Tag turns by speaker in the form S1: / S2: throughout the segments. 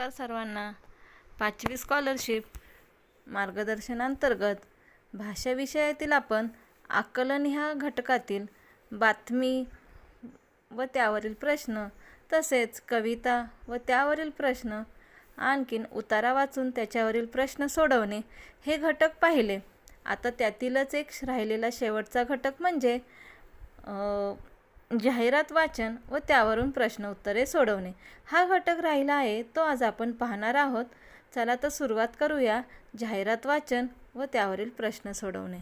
S1: नमस्कार सर्वांना. पाचवी स्कॉलरशिप मार्गदर्शनांतर्गत भाषा विषयातील आपण आकलन ह्या घटकातील बातमी व त्यावरील प्रश्न तसेच कविता व त्यावरील प्रश्न आणखीन उतारा वाचून त्याच्यावरील प्रश्न सोडवणे हे घटक पाहिले. आता त्यातीलच एक राहिलेला शेवटचा घटक म्हणजे जाहिरात वाचन व त्यावरून प्रश्न उत्तरे सोडवणे. हा घटक राहिला आहे तो आज आपण पाहणार आहोत. चला तर सुरुवात करूया जाहिरात वाचन व त्यावरील प्रश्न सोडवणे.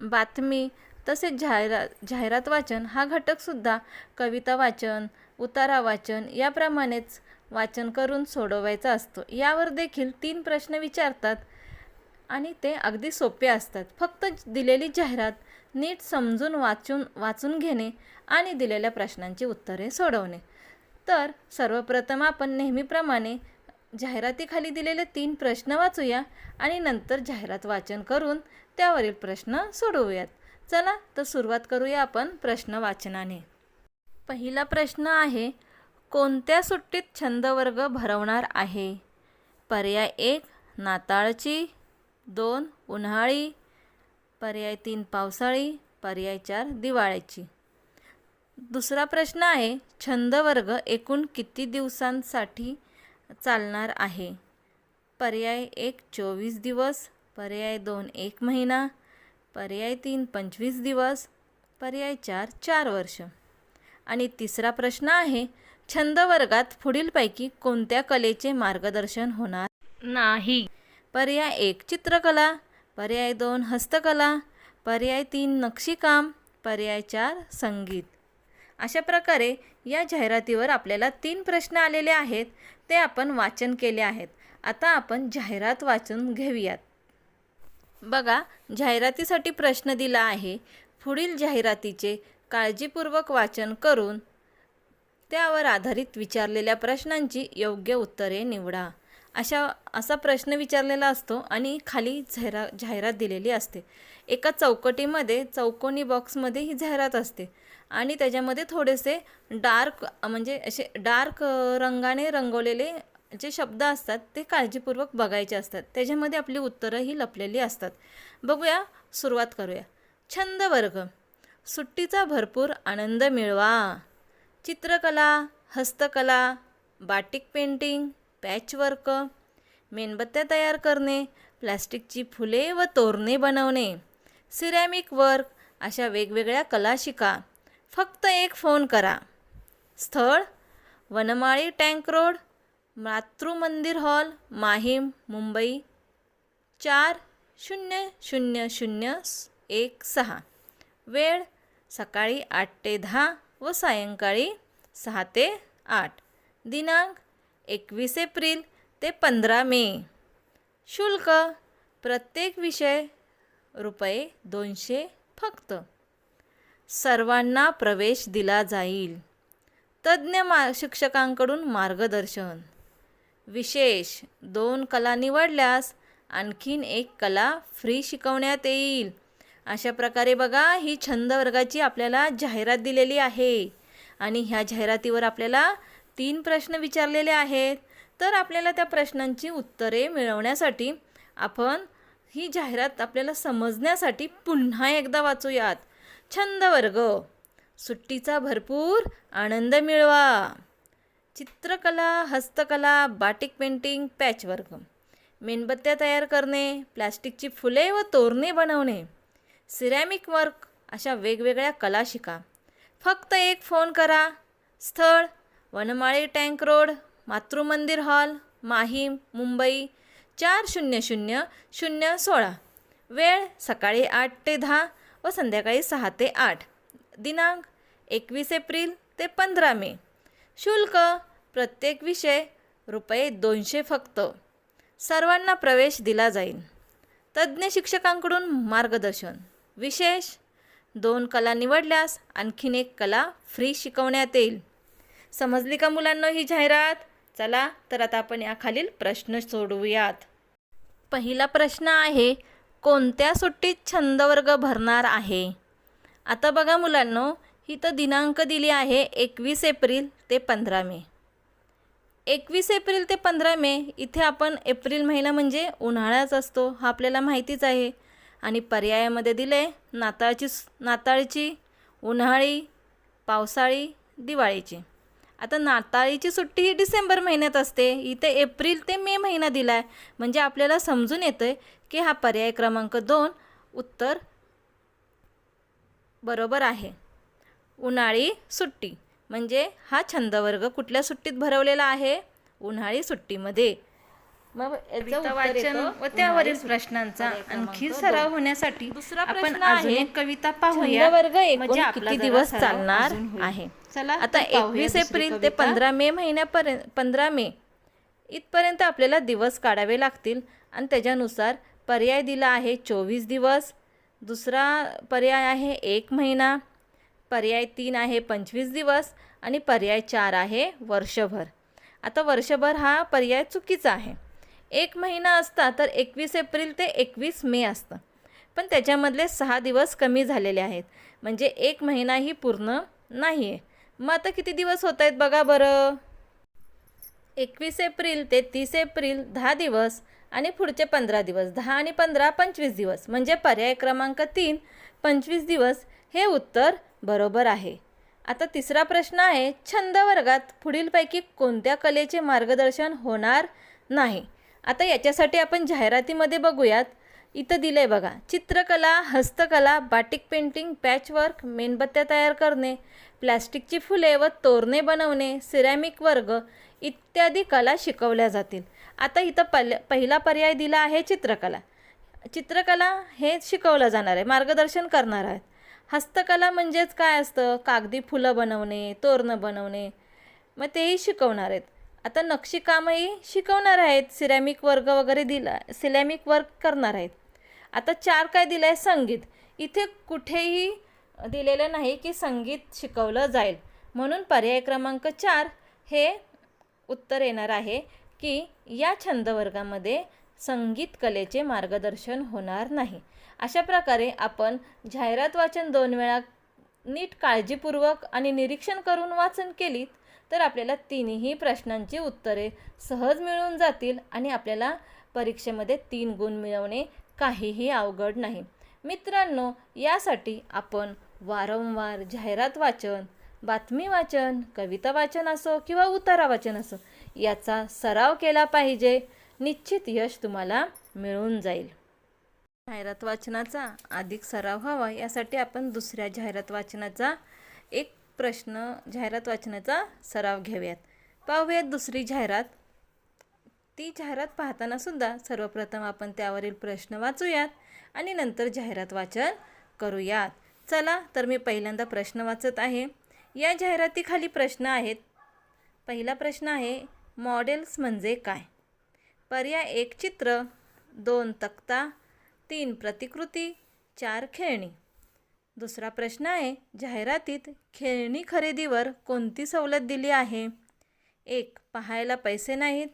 S1: बातमी. तसेच जाहिरात जाहिरात वाचन हा घटकसुद्धा कविता वाचन उतारा वाचन याप्रमाणेच वाचन करून सोडवायचा असतो. यावर देखील तीन प्रश्न विचारतात. आणि ते अगदी सोपे असतात. फक्त दिलेली जाहिरात नीट समजून वाचून वाचून घेणे आणि दिलेल्या प्रश्नांची उत्तरे सोडवणे. तर सर्वप्रथम आपण नेहमीप्रमाणे जाहिरातीखाली दिलेले तीन प्रश्न वाचूया आणि नंतर जाहिरात वाचन करून त्यावरील प्रश्न सोडवूयात. चला तर सुरुवात करूया आपण प्रश्न वाचनाने. पहिला प्रश्न आहे कोणत्या सुट्टीत छंदवर्ग भरवणार आहे? पर्याय एक नाताळची. दोन उन्हाळी पर्याय तीन पावसाळी पर्याय चार दिवाळ्याची दुसरा प्रश्न आहे छंदवर्ग एकूण किती दिवसांसाठी चालणार आहे? पर्याय एक चोवीस दिवस. पर्याय दोन एक महिना. पर्याय तीन पंचवीस दिवस. पर्याय चार चार वर्ष. आणि तिसरा प्रश्न आहे छंदवर्गात पुढीलपैकी कोणत्या कलेचे मार्गदर्शन होणार? नाही. पर्याय एक चित्रकला. पर्याय दोन हस्तकला. पर्याय तीन नक्षीकाम. पर्याय चार संगीत. अशा प्रकारे या जाहिरातीवर आपल्याला तीन प्रश्न आलेले आहेत. ते आपण वाचन केले आहेत. आता आपण जाहिरात वाचून घेऊयात. बघा जाहिरातीसाठी प्रश्न दिला आहे. पुढील जाहिरातीचे काळजीपूर्वक वाचन करून त्यावर आधारित विचारलेल्या प्रश्नांची योग्य उत्तरे निवडा. अशा असा प्रश्न विचारलेला असतो आणि खाली जाहिरा जाहिरात दिलेली असते. एका चौकटीमध्ये चौकोनी बॉक्समध्ये ही जाहिरात असते. आणि त्याच्यामध्ये थोडेसे डार्क म्हणजे असे डार्क रंगाने रंगवलेले जे शब्द असतात ते काळजीपूर्वक बघायचे असतात. त्याच्यामध्ये आपली उत्तरं ही लपलेली असतात. बघूया सुरुवात करूया. छंद वर्ग सुट्टीचा भरपूर आनंद मिळवा. चित्रकला हस्तकला बाटिक पेंटिंग पॅचवर्क मेणबत्त्या तयार करणे प्लॅस्टिकची फुले व तोरणे बनवणे सिरॅमिक वर्क अशा वेगवेगळ्या कला शिका. फक्त एक फोन करा. स्थळ Vanmali tank road Matrumandir hall Mahim Mumbai चार शून्य शून्य शून्य एक सहा. वेळ सकाळी आठ ते दहा व सायंकाळी सहा ते आठ. दिनांक एकवीस एप्रिल ते पंधरा मे. शुल्क प्रत्येक विषय रुपये दोनशे फक्त. सर्वांना प्रवेश दिला जाईल. तज्ज्ञ मा शिक्षकांकडून मार्गदर्शन. विशेष दोन कला निवडल्यास आणखीन एक कला फ्री शिकवण्यात येईल. अशा प्रकारे बघा ही छंद वर्गाची आपल्याला जाहिरात दिलेली आहे. आणि ह्या जाहिरातीवर आपल्याला तीन प्रश्न विचारलेले आहेत. तर आपल्याला त्या प्रश्नांची उत्तरे मिळवण्यासाठी आपण ही जाहिरात आपल्याला समजण्यासाठी पुन्हा एकदा वाचूयात. छंद वर्ग. सुट्टीचा भरपूर आनंद मिळवा. चित्रकला हस्तकला बाटिक पेंटिंग पॅचवर्क. मेणबत्त्या तयार करणे प्लॅस्टिकची फुले व तोरणे बनवणे. सिरॅमिक वर्क अशा वेगवेगळ्या कला शिका. फक्त एक फोन करा. स्थळ Vanmali tank road Matrumandir hall Mahim Mumbai चार शून्य शून्य शून्य सोळा. वेळ सकाळी आठ ते दहा व संध्याकाळी सहा ते आठ. दिनांक एकवीस एप्रिल ते पंधरा मे. शुल्क प्रत्येक विषय रुपये दोनशे फक्त. सर्वांना प्रवेश दिला जाईल. तज्ज्ञ शिक्षकांकडून मार्गदर्शन. विशेष दोन कला निवडल्यास आणखीन एक कला फ्री शिकवण्यात येईल. समजली का मुलांना ही जाहिरात? चला तर आता आपण याखालील प्रश्न सोडवूयात. पहिला प्रश्न आहे कोणत्या सुट्टीत छंदवर्ग भरणार आहे? आता बघा मुलांनो ही तर दिनांक दिली आहे एकवीस एप्रिल ते पंधरा मे. एकवीस एप्रिल ते पंधरा मे इथे आपण एप्रिल महिना म्हणजे उन्हाळाच असतो हा आपल्याला माहितीच आहे. आणि पर्यायामध्ये दिले नाताळची नाताळची उन्हाळी पावसाळी दिवाळीची. आता नाताळीची सुट्टी ही डिसेंबर महिन्यात असते. इथे एप्रिल ते मे महिना दिला आहे म्हणजे आपल्याला समजून येतं आहे की हा पर्याय क्रमांक दोन उत्तर बरोबर आहे. उन्हाळी सुट्टी. म्हणजे हा छंदवर्ग कुठल्या सुट्टीत भरवलेला आहे? उन्हाळी सुट्टीमध्ये. मग
S2: वाचन व त्यावरील प्रश्नांचा आणखी. सराव होण्यासाठी
S1: दुसरा
S2: आपण कविता पाहूया.
S1: एकूण
S2: म्हणजे
S1: किती दिवस चालणार. आहे?
S2: चला
S1: आता एकवीस एप्रिल ते. पंधरा मे महिन्यापर्यंत पंधरा मे. इथपर्यंत आपल्याला दिवस काढावे लागतील आणि त्याच्यानुसार पर्याय दिला आहे चोवीस दिवस. दुसरा पर्याय आहे एक महिना. पर्याय तीन आहे पंचवीस दिवस आणि पर्याय चार आहे वर्षभर. आता वर्षभर हा पर्याय चुकीचा आहे. एक महिना असता तर एकवीस एप्रिल ते एकवीस मे असतं. पण त्याच्यामधले सहा दिवस कमी झालेले आहेत. म्हणजे एक महिनाही पूर्ण नाही आहे मग आता किती दिवस होत आहेत बघा बरं? एकवीस एप्रिल ते तीस एप्रिल दहा दिवस आणि पुढचे पंधरा दिवस. दहा आणि पंधरा पंचवीस दिवस. म्हणजे पर्याय क्रमांक तीन पंचवीस दिवस हे उत्तर बरोबर आहे. आता तिसरा प्रश्न आहे छंद वर्गात पुढीलपैकी कोणत्या कलेचे मार्गदर्शन होणार नाही? आता याच्यासाठी आपण जाहिरातीमध्ये बघूयात. इथं दिलं आहे बघा चित्रकला हस्तकला बाटिक पेंटिंग पॅचवर्क मेणबत्त्या तयार करणे प्लॅस्टिकची फुले व तोरणे बनवणे सिरॅमिक वर्ग इत्यादी कला शिकवल्या जातील. आता इथं पल पहिला पर्याय दिला आहे चित्रकला. चित्रकला हे शिकवलं जाणार आहे मार्गदर्शन करणार आहेत. हस्तकला म्हणजेच काय असतं? कागदी फुलं बनवणे तोरणं बनवणे मग तेही शिकवणार आहेत. आता नक्षीकामही शिकवणार आहेत सिरॅमिक वर्ग वगैरे दिला सिरॅमिक वर्क करणार आहेत. आता चार काय दिलं आहे संगीत. इथे कुठेही दिलेलं नाही की संगीत शिकवलं जाईल. म्हणून पर्याय क्रमांक चार हे उत्तर येणार आहे की या छंदवर्गामध्ये संगीत कलेचे मार्गदर्शन होणार नाही. अशा प्रकारे आपण जाहिरात वाचन दोन वेळा नीट काळजीपूर्वक आणि निरीक्षण करून वाचन केलीत तर आपल्याला तिन्ही प्रश्नांची उत्तरे सहज मिळून जातील आणि आपल्याला परीक्षेमध्ये तीन गुण मिळवणे काहीही अवघड नाही. मित्रांनो यासाठी आपण वारंवार जाहिरात वाचन बातमी वाचन कविता वाचन असो किंवा उतारा वाचन असो याचा सराव केला पाहिजे. निश्चित यश तुम्हाला मिळून जाईल. जाहिरात वाचनाचा अधिक सराव व्हावा यासाठी आपण दुसऱ्या जाहिरात वाचनाचा एक प्रश्न जाहिरात वाचनाचा सराव घेऊयात. पाहूयात दुसरी जाहिरात. ती जाहिरात पाहताना सुद्धा सर्वप्रथम आपण त्यावरील प्रश्न वाचूयात. आणि नंतर जाहिरात वाचन करूयात. चला तर मी पहिल्यांदा प्रश्न वाचत आहे. या जाहिरातीखाली प्रश्न आहेत. पहिला प्रश्न आहे मॉडेल्स म्हणजे काय? पर्याय एक चित्र दोन तक्ता तीन प्रतिकृती चार खेळणी. दुसरा प्रश्न आहे जाहिरातीत खेळणी खरेदीवर कोणती सवलत दिली आहे? एक पाहायला पैसे नाहीत.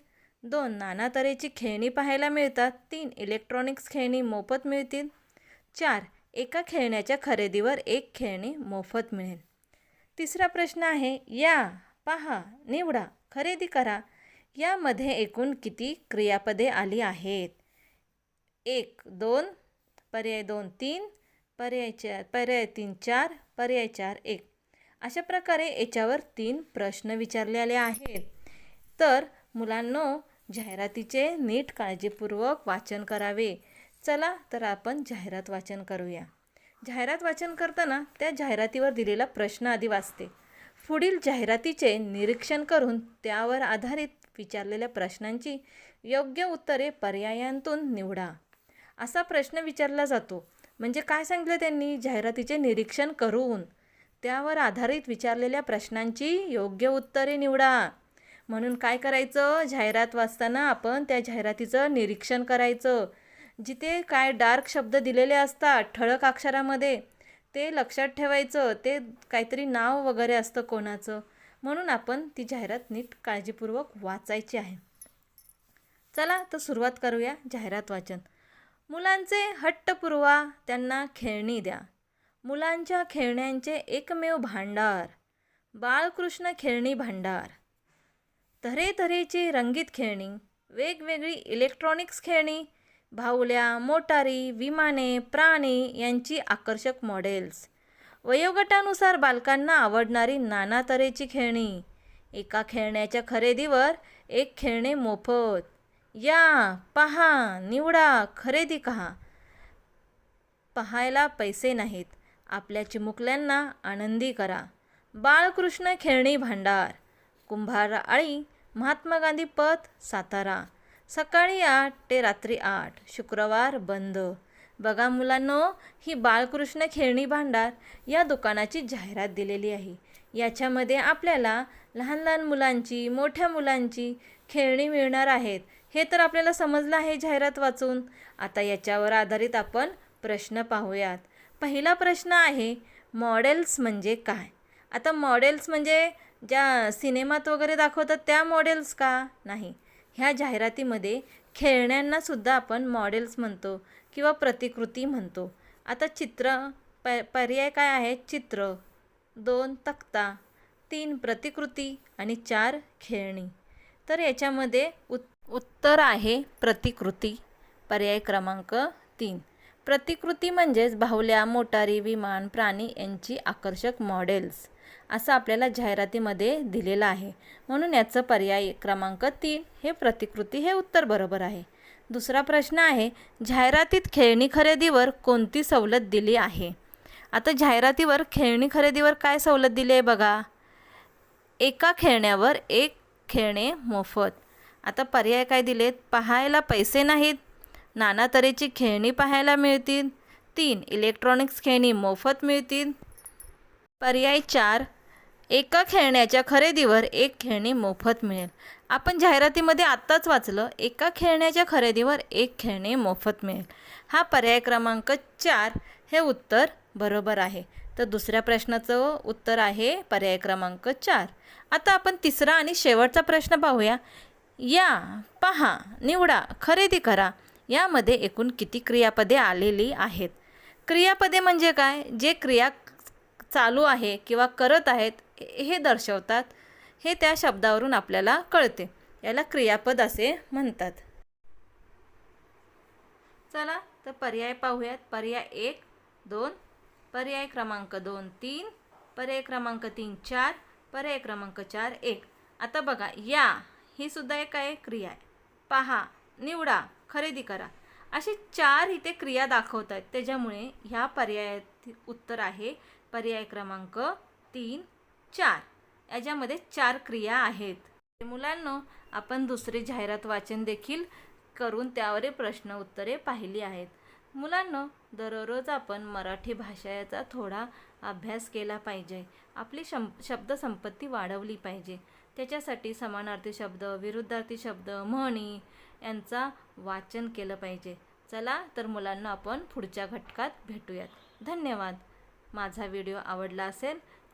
S1: दोन नाना तऱ्हेची खेळणी पाहायला मिळतात तीन इलेक्ट्रॉनिक्स खेळणी मोफत मिळतील चार एका खेळण्याच्या खरेदीवर एक खेळणी मोफत मिळेल. तिसरा प्रश्न आहे या पहा निवडा खरेदी करा यामध्ये एकूण किती क्रियापदे आली आहेत? एक दोन पर्याय दोन तीन पर्याय चार पर्याय तीन चार पर्याय चार एक. अशा प्रकारे याच्यावर तीन प्रश्न विचारलेले आहेत. तर मुलांनो जाहिरातीचे नीट काळजीपूर्वक वाचन करावे. चला तर आपण जाहिरात वाचन करूया. जाहिरात वाचन करताना त्या जाहिरातीवर दिलेला प्रश्न आधी वाचते. पुढील जाहिरातीचे निरीक्षण करून त्यावर आधारित विचारलेल्या प्रश्नांची योग्य उत्तरे पर्यायांतून निवडा. असा प्रश्न विचारला जातो. म्हणजे काय सांगितलं त्यांनी? जाहिरातीचे निरीक्षण करून त्यावर आधारित विचारलेल्या प्रश्नांची योग्य उत्तरे निवडा. म्हणून काय करायचं? जाहिरात वाचताना आपण त्या जाहिरातीचं निरीक्षण करायचं. जिथे काय डार्क शब्द दिलेले असतात ठळक अक्षरामध्ये ते लक्षात ठेवायचं. ते काहीतरी नाव वगैरे असतं कोणाचं. म्हणून आपण ती जाहिरात नीट काळजीपूर्वक वाचायची आहे. चला तर सुरुवात करूया जाहिरात वाचन. मुलांचे हट्ट पुरवा त्यांना खेळणी द्या. मुलांच्या खेळण्यांचे एकमेव भांडार. बाळकृष्ण खेळणी भांडार. तऱ्हेतऱ्हेची रंगीत खेळणी वेगवेगळी इलेक्ट्रॉनिक्स खेळणी भावल्या मोटारी विमाने प्राणी यांची आकर्षक मॉडेल्स वयोगटानुसार बालकांना आवडणारी नाना तऱ्हेची खेळणी. एका खेळण्याच्या खरेदीवर एक खेळणे मोफत. या पहा निवडा खरेदी कहा. पहायला पैसे नाहीत. आपल्या चिमुकल्यांना आनंदी करा. बाळकृष्ण खेळणी भांडार. कुंभार आळी महात्मा गांधी पथ सातारा. सकाळी आठ ते रात्री आठ शुक्रवार बंद. बघा मुलांनो ही बाळकृष्ण खेळणी भांडार या दुकानाची जाहिरात दिलेली आहे. याच्यामध्ये आपल्याला लहान लहान मुलांची मोठ्या मुलांची खेळणी मिळणार आहेत. हे तर आपल्याला समजलं आहे जाहिरात वाचून. आता याच्यावर आधारित आपण प्रश्न पाहूयात. पहिला प्रश्न आहे मॉडेल्स म्हणजे काय? आता मॉडेल्स म्हणजे ज्या सिनेमात वगैरे दाखवतात त्या मॉडेल्स का? नाही. ह्या जाहिरातीमध्ये खेळण्यांनासुद्धा आपण मॉडेल्स म्हणतो किंवा प्रतिकृती म्हणतो. आता चित्र प पर्याय काय आहे? चित्र. दोन तक्ता तीन प्रतिकृती आणि चार खेळणी. तर याच्यामध्ये उत् उत्तर आहे प्रतिकृती. पर्याय क्रमांक तीन. प्रतिकृती म्हणजेच बाहुल्या मोटारी विमान प्राणी यांची आकर्षक मॉडेल्स असं आपल्याला जाहिरातीमध्ये दिलेलं आहे. म्हणून याचं पर्याय क्रमांक तीन हे प्रतिकृती हे उत्तर बरोबर आहे. दुसरा प्रश्न आहे जाहिरातीत खेळणी खरेदीवर कोणती सवलत दिली आहे? आता जाहिरातीवर खेळणी खरेदीवर काय सवलत दिली आहे बघा. एका खेळण्यावर एक खेळणे मोफत. आता पर्याय काय दिलेत? पाहायला पैसे नाहीत. नाना तऱ्हेची खेळणी पाहायला मिळतील. तीन इलेक्ट्रॉनिक्स खेळणी मोफत मिळतील. पर्याय चार एका खेळण्याच्या खरेदीवर एक खेळणी मोफत मिळेल. आपण जाहिरातीमध्ये आत्ताच वाचलं एका खेळण्याच्या खरेदीवर एक खेळणी मोफत मिळेल. हा पर्याय क्रमांक चार हे उत्तर बरोबर आहे. तर दुसऱ्या प्रश्नाचं उत्तर आहे पर्याय क्रमांक चार. आता आपण तिसरा आणि शेवटचा प्रश्न पाहूया. या पहा निवडा खरेदी करा. यामध्ये एकूण किती क्रियापदे आलेली आहेत? क्रियापदे म्हणजे काय? जे क्रिया चालू आहे किंवा करत आहेत हे दर्शवतात. हे त्या शब्दावरून आपल्याला कळते. याला क्रियापद असे म्हणतात. चला तर पर्याय पाहूयात. पर्याय एक दोन. पर्याय क्रमांक दोन तीन. पर्याय क्रमांक तीन चार. पर्याय क्रमांक चार एक. आता बघा या ही सुद्धा एक आहे क्रिया आहे. पहा निवडा खरेदी करा. अशी चार इथे क्रिया दाखवत आहेत त्याच्यामुळे ह्या पर्यायात उत्तर आहे. पर्याय क्रमांक तीन चार. याच्यामध्ये चार क्रिया आहेत. मुलांनो आपण दुसरे जाहिरात वाचन देखील करून त्यावरील प्रश्न उत्तरे पाहिली आहेत. मुलांनो दररोज आपण मराठी भाषा याचा थोडा अभ्यास केला पाहिजे. आपली शं शब्दसंपत्ती वाढवली पाहिजे. त्याच्यासाठी समानार्थी शब्द विरुद्धार्थी शब्द म्हणी यांचा वाचन केलं पाहिजे. चला तर मुलांना आपण पुढच्या घटकात भेटूयात. धन्यवाद. माझा व्हिडिओ आवडला असेल